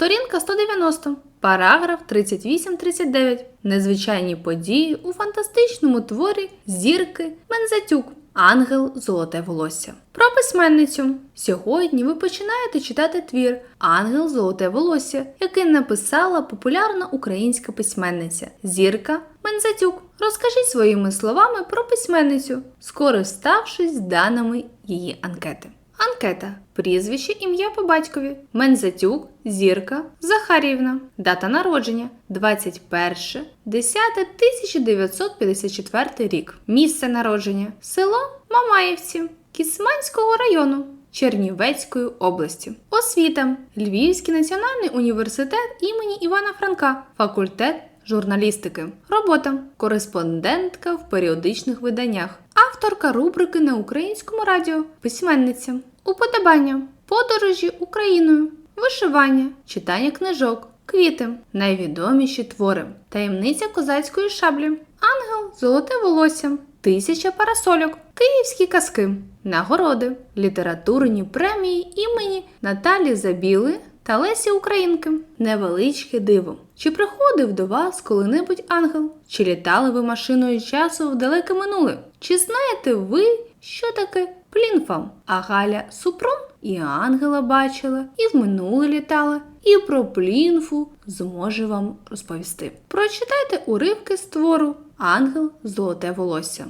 Сторінка 190. Параграф 38-39. Незвичайні події у фантастичному творі Зірки Мензатюк. Ангел Золоте волосся. Про письменницю. Сьогодні ви починаєте читати твір Ангел Золоте волосся, який написала популярна українська письменниця Зірка Мензатюк. Розкажіть своїми словами про письменницю, скориставшись даними її анкети. Анкета. Прізвище, ім'я по батькові. Мензатюк, Зірка, Захарівна. Дата народження 21 10 1954 рік. Місце народження село Мамаївці Кісманського району Чернівецької області. Освіта Львівський національний університет імені Івана Франка, факультет журналістики. Робота кореспондентка в періодичних виданнях, авторка рубрики на українському радіо, письменниця, уподобання, подорожі Україною, вишивання, читання книжок, квіти, найвідоміші твори, таємниця козацької шаблі, ангел, золоте волосся, тисяча парасольок, київські казки, нагороди, літературні премії імені Наталі Забіли та Лесі Українки. Невеличке диво. Чи приходив до вас коли-небудь ангел? Чи літали ви машиною часу в далеке минуле? Чи знаєте ви, що таке плінфам? А Галя Супрон і ангела бачила, і в минуле літала, і про плінфу зможе вам розповісти. Прочитайте уривки з твору Ангел Золоте волосся.